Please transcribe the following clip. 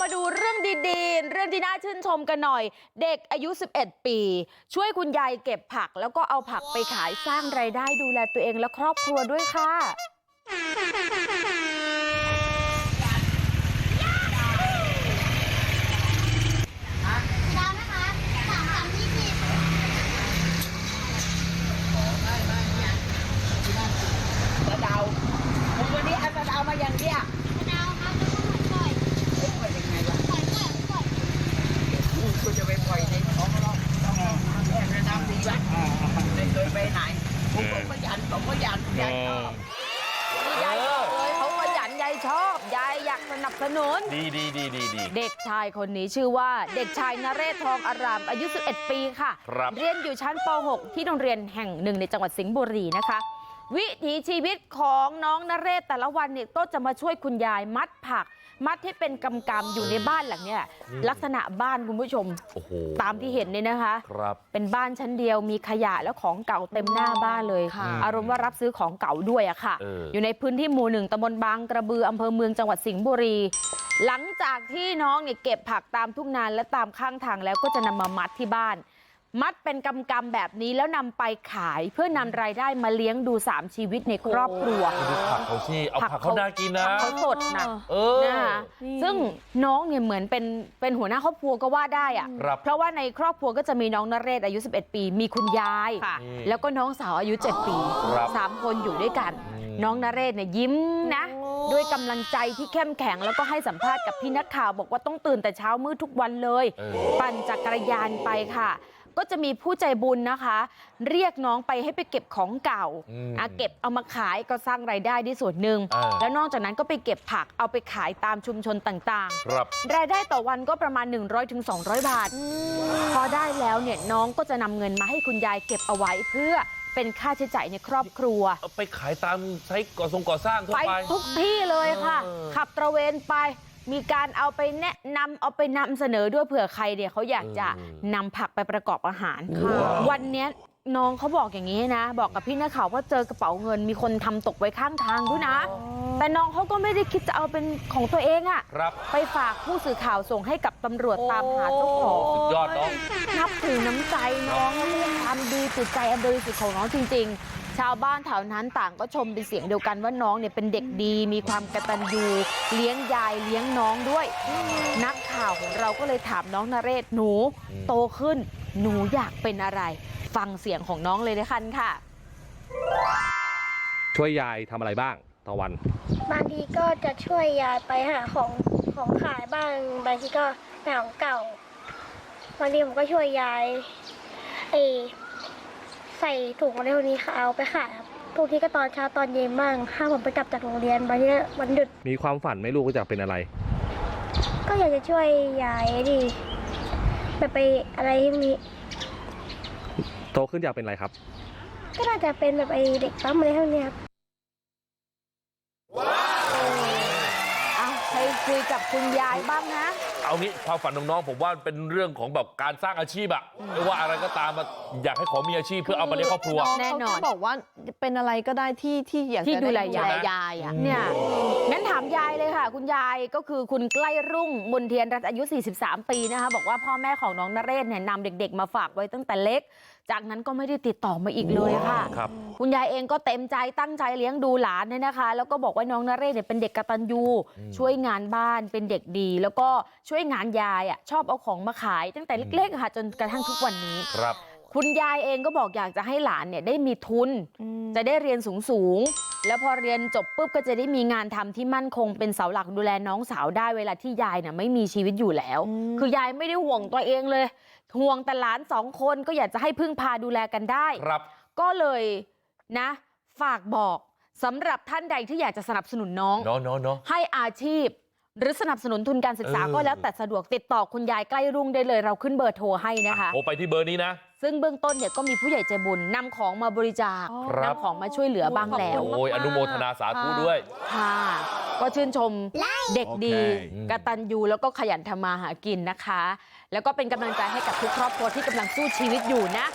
มาดูเรื่องดีๆ เรื่องที่น่าชื่นชมกันหน่อย เด็กอายุ 11 ปี ช่วยคุณยายเก็บผัก แล้วก็เอาผักไปขายสร้างไรายได้ดูแลตัวเองและครอบครัวด้วยค่ะ ดาวนะคะสามสามยี่สิบ สะเดาผมวันนี้เอาสะเดามาอย่างเดียว ดาวครับแล้วก็ปล่อย เอ๊ะปล่อยยังไงวะ ปล่อยปล่อยปล่อย คุณจะไปปล่อยในท้องเราต้องเอาน้ำแห้งและน้ำดีวะ ไม่เคยไปไหนผมก็ขยันผมก็ยันยันชอบยายบอกเลยเขาขยันยายชอบยายอยากสนับสนุน ดีดีดีดีดีเด็กชายคนนี้ชื่อว่าเด็กชายนเรศทองอารามอายุ 11 ปีค่ะครับเรียนอยู่ชั้นป .6 ที่โรงเรียนแห่งหนึ่งในจังหวัดสิงห์บุรีนะคะ วิถีชีวิตของน้องนเรศแต่ละวันเนี่ยก็จะมาช่วยคุณยายมัดผัก มัดให้เป็นกำกำๆอยู่ในบ้านหลังเนี้ยลักษณะบ้านคุณผู้ชมโอ้โหตามที่เห็นเนี่ยนะคะครับเป็นบ้านชั้นเดียวมีขยะและของเก่าเต็มหน้าบ้านเลยค่ะอารมณ์ว่ารับซื้อของเก่าด้วยอะค่ะเออออยู่ในพื้นที่หมู่หนึ่งตำบลบางกระบืออำเภอเมืองจังหวัดสิงห์บุรี หลังจากที่น้องเนี่ยเก็บผักตามทุ่งนาและตามข้างทางแล้วก็จะนำมามัดที่บ้าน มัดเป็นกำกำๆแบบนี้แล้วนำไปขายเพื่อนำรายได้มาเลี้ยงดูสามชีวิตในครอบครัวดูผักเขาสิเอาผักเขาน่ากินนะผักเขาสดนะเออนะคะซึ่งน้องเนี่ยเหมือนเป็นเป็นหัวหน้าครอบครัวก็ว่าได้อะครับเพราะว่าในครอบครัวก็จะมีน้องนเรศอายุ 11 ปี มีคุณยายนี่แล้วก็น้องสาวอายุ 7 ปีครับสามคนอยู่ด้วยกันอืมน้องนเรศเนี่ยยิ้มนะ ด้วยกำลังใจที่เข้มแข็ง แล้วก็ให้สัมภาษณ์กับพี่นักข่าวบอกว่าต้องตื่นแต่เช้ามืดทุกวันเลยเออปั่นจักรยานไปค่ะ ก็จะมีผู้ใจบุญนะคะเรียกน้องไปให้ไปเก็บของเก่าอืมอะเก็บเอามาขายก็สร้างรายได้ได้ส่วนหนึ่งอ่าแล้วนอกจากนั้นก็ไปเก็บผักเอาไปขายตามชุมชนต่างครับๆรายได้ต่อวันก็ประมาณ 100-200 บาท พอได้แล้วเนี่ยน้องก็จะนำเงินมาให้คุณยายเก็บเอาไว้เพื่อเป็นค่าใช้จ่ายในครอบครัวเอาไปขายตามไซต์ก่อทรงก่อสร้างทั่วไปไปทุกที่เลยค่ะเออขับตระเวนไป มีการเอาไปแนะนำเอาไปนำเสนอด้วยเผื่อใครเนี่ยเขาอยากจะเออนำผักไปประกอบอาหารว้าววันเนี้ยน้องเขาบอกอย่างนี้นะบอกกับพี่นักข่าวว่าเจอกระเป๋าเงินมีคนทำตกไว้ข้างทางด้วยนะแต่น้องเขาก็ไม่ได้คิดจะเอาเป็นของตัวเองอะครับไปฝากผู้สื่อข่าวส่งให้กับตำรวจตามหาเจ้าของสุดยอดเนาะนับถือน้ำใจน้องและความดีจิตใจอันบริสุทธิ์ของน้องจริงๆ ชาวบ้านแถวนั้นต่างก็ชมเป็นเสียงเดียวกันว่าน้องเนี่ยเป็นเด็กดีมีความกตัญญูเลี้ยงยายเลี้ยงน้องด้วยนักข่าวของเราก็เลยถามน้องนเรศหนูอืมโตขึ้นหนูอยากเป็นอะไร ฟังเสียงของน้องเลยนะคันค่ะ ช่วยยายทำอะไรบ้างต่อวัน บางทีก็จะช่วยยายไปหาของของขายบ้างบางทีก็ไปหาของเก่าบางทีผมก็ช่วยยายเออ ใส่ถุงอะไรพวกนี้ค่ะเอาไปขายครับทุกทีก็ตอนเช้าตอนเย็นบ้างถ้าผมไปกลับจากโรงเรียนบางทีก็วันหยุดมีความฝันไหมลูกว่าจะเป็นอะไร ก็อยากจะช่วยยายดิแบบไปอะไรที่มีโตขึ้นอยากเป็นอะไรครับ ก็น่าจะเป็นแบบไอเด็กปั๊มอะไรพวกเนี้ยครับ เอาใครคุยกับคุณยายบ้างนะ เอางี้ความฝันของน้องผมว่าเป็นเรื่องของแบบการสร้างอาชีพอะไม่ว่าอะไรก็ตามอะอยากให้ขอมีอาชีพเพื่อเอามาเลี้ยงครอบครัวแน่นอนเขาแค่บอกว่าเป็นอะไรก็ได้ที่ที่อยากที่จะดูแลไยาย ยายอะ เนี่ยงั้นถามยายเลยค่ะ คุณยายก็คือคุณใกล้รุ่งบุญเทียนรัตน์อายุ 43 ปีนะคะ บอกว่าพ่อแม่ของน้องนเรศเนี่ยนำเด็กๆ มาฝากไว้ตั้งแต่เล็ก จากนั้นก็ไม่ได้ติดต่อมาอีกเลยค่ะครับคุณยายเองก็เต็มใจตั้งใจเลี้ยงดูหลานเนี่ยนะคะ แล้วก็บอกว่าน้องนเรศเนี่ยเป็นเด็กกตัญญูอืมช่วยงานบ้านเป็นเด็กดี แล้วก็ช่วยงานยายอะชอบเอาของมาขาย ตั้งแต่เล็กๆอะค่ะจนกระทั่งทุกวันนี้ครับคุณยายเองก็บอกอยากจะให้หลานเนี่ยได้มีทุน จะได้เรียนสูงสูงๆ แล้วพอเรียนจบปุ๊บก็จะได้มีงานทำที่มั่นคงเป็นเสาหลักดูแลน้องสาวได้เวลาที่ยายน่ะไม่มีชีวิตอยู่แล้วอืมคือยายไม่ได้ห่วงตัวเองเลยห่วงแต่หลานสองคนก็อยากจะให้พึ่งพาดูแลกันได้ครับ ก็เลยนะ ฝากบอกสำหรับท่านใดที่อยากจะสนับสนุนน้องเนาะเนาะเนาะให้อาชีพหรือสนับสนุนทุนการศึกษาเออก็แล้วแต่สะดวกติดต่อคุณยายใกล้รุ่งได้เลย เราขึ้นเบอร์โทรให้นะคะโทรไปที่เบอร์นี้นะ ซึ่งเบื้องต้นเนี่ยก็มีผู้ใหญ่ใจบุญนำของมาบริจาคอ๋อครับนำของมาช่วยเหลือบ้างแล้วโอ้ยอนุโมทนาสาธุด้วยค่ะก็ชื่นชมเด็กดีโอเคกตัญญูแล้วก็ขยันทำมาหากินนะคะ แล้วก็เป็นกำลังใจให้กับทุกครอบครัวที่กำลังสู้ชีวิตอยู่นะ